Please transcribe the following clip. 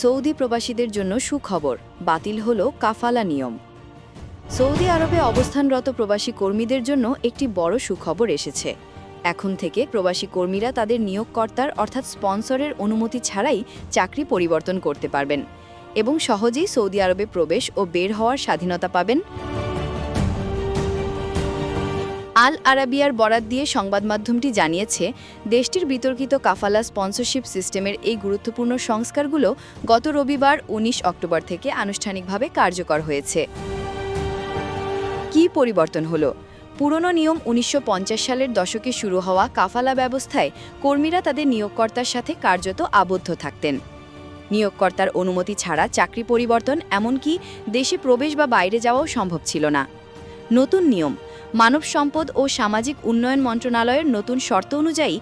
Saudi প্রবাসীদের জন্য সুখবর, বাতিল হল কাফালা নিয়ম। সৌদি আরবে অবস্থানরত প্রবাসী কর্মীদের জন্য একটি বড় সুখবর এসেছে। এখন থেকে প্রবাসী কর্মীরা তাদের নিয়োগকর্তার অর্থাৎ স্পন্সরের অনুমতি ছাড়াই চাকরি পরিবর্তন করতে পারবেন এবং সহজেই সৌদি আরবে প্রবেশ ও বের হওয়ার স্বাধীনতা পাবেন আল আরাবিয়ার বরাত দিয়ে সংবাদ মাধ্যমটি জানিয়েছে, দেশটির বিতর্কিত কাফালা স্পন্সরশিপ সিস্টেমের এই গুরুত্বপূর্ণ সংস্কারগুলো গত রবিবার ১৯ অক্টোবর থেকে আনুষ্ঠানিকভাবে কার্যকর হয়েছে। কী পরিবর্তন হলো? পুরনো নিয়ম উনিশশো পঞ্চাশ সালের দশকে শুরু হওয়া কাফালা ব্যবস্থায় কর্মীরা তাদের নিয়োগকর্তার সাথে কার্যত আবদ্ধ থাকতেন। নিয়োগকর্তার অনুমতি ছাড়া চাকরি পরিবর্তন এমনকি দেশে প্রবেশ বা বাইরে যাওয়াও সম্ভব ছিল না। নতুন নিয়ম মানব সম্পদ ও সামাজিক উন্নয়ন মন্ত্রণালয়ের নতুন শর্ত অনুযায়ী